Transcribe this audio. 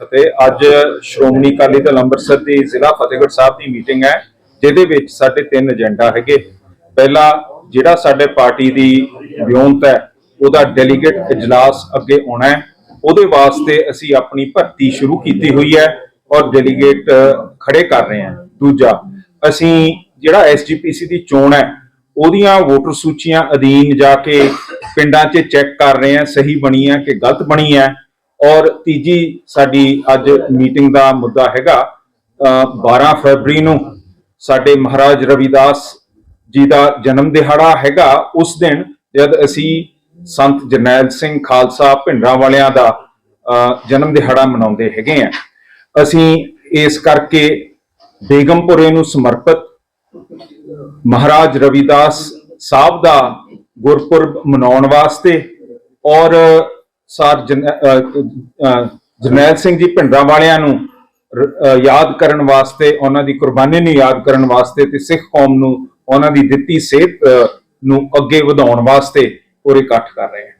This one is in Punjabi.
ਅਤੇ ਅੱਜ ਸ਼੍ਰੋਮਣੀ ਅਕਾਲੀ ਦਲ ਅੰਮ੍ਰਿਤਸਰ ਦੀ ਜ਼ਿਲ੍ਹਾ ਫਤਿਹਗੜ੍ਹ ਸਾਹਿਬ ਦੀ ਮੀਟਿੰਗ ਹੈ, ਜਿਹਦੇ ਵਿੱਚ ਸਾਡੇ ਤਿੰਨ ਏਜੰਡਾ ਹੈਗੇ। ਪਹਿਲਾ, ਜਿਹੜਾ ਸਾਡੇ ਪਾਰਟੀ ਦੀ ਵਿਉਂਤ ਹੈ, ਉਹਦਾ ਡੈਲੀਗੇਟ ਇਜਲਾਸ ਅੱਗੇ ਆਉਣਾ ਹੈ। ਉਹਦੇ ਵਾਸਤੇ ਅਸੀਂ ਆਪਣੀ ਭਰਤੀ ਸ਼ੁਰੂ ਕੀਤੀ ਹੋਈ ਹੈ ਔਰ ਡੈਲੀਗੇਟ ਖੜੇ ਕਰ ਰਹੇ ਹਾਂ। ਦੂਜਾ, ਅਸੀਂ ਜਿਹੜਾ ਐਸਜੀਪੀਸੀ ਦੀ ਚੋਣ ਹੈ, ਉਹਦੀਆਂ ਵੋਟਰ ਸੂਚੀਆਂ ਅਧੀਨ ਜਾ ਕੇ ਪਿੰਡਾਂ 'ਚ ਚੈੱਕ ਕਰ ਰਹੇ ਹਾਂ, ਸਹੀ ਬਣੀ ਹੈ ਕਿ ਗਲਤ ਬਣੀ ਹੈ। ਔਰ ਤੀਜੀ ਸਾਡੀ ਅੱਜ ਮੀਟਿੰਗ ਦਾ ਮੁੱਦਾ ਹੈਗਾ ਅ, 12 ਫਰਵਰੀ ਨੂੰ ਸਾਡੇ ਮਹਾਰਾਜ ਰਵਿਦਾਸ ਜੀ ਦਾ ਜਨਮ ਦਿਹਾੜਾ ਹੈਗਾ ਉਸ ਦਿਨ ਜਦ ਅਸੀਂ ਸੰਤ ਜਰਨੈਲ ਸਿੰਘ ਖਾਲਸਾ ਭਿੰਡਰਾਂ ਵਾਲਿਆਂ ਦਾ ਅ, ਜਨਮ ਦਿਹਾੜਾ ਮਨਾਉਂਦੇ ਹੈਗੇ ਆ। ਅਸੀਂ ਇਸ ਕਰਕੇ ਬੇਗਮਪੁਰੇ ਨੂੰ ਸਮਰਪਿਤ ਮਹਾਰਾਜ ਰਵਿਦਾਸ ਸਾਹਿਬ ਦਾ ਗੁਰਪੁਰਬ ਮਨਾਉਣ ਵਾਸਤੇ ਔਰ ਸਾਰ ਜਨ- ਅ, ਜਰਨੈਲ ਸਿੰਘ ਜੀ ਭਿੰਡਰਾਂ ਵਾਲਿਆਂ ਨੂੰ ਯਾਦ ਕਰਨ ਵਾਸਤੇ ਉਹਨਾਂ ਦੀ ਕੁਰਬਾਨੀ ਨੂੰ ਯਾਦ ਕਰਨ ਵਾਸਤੇ ਤੇ ਸਿੱਖ ਕੌਮ ਨੂੰ ਉਹਨਾਂ ਦੀ ਦਿੱਤੀ ਸੇਧ ਨੂੰ ਅੱਗੇ ਵਧਾਉਣ ਵਾਸਤੇ ਪੂਰੇ ਇਕੱਠ ਕਰ ਰਹੇ ਹਾਂ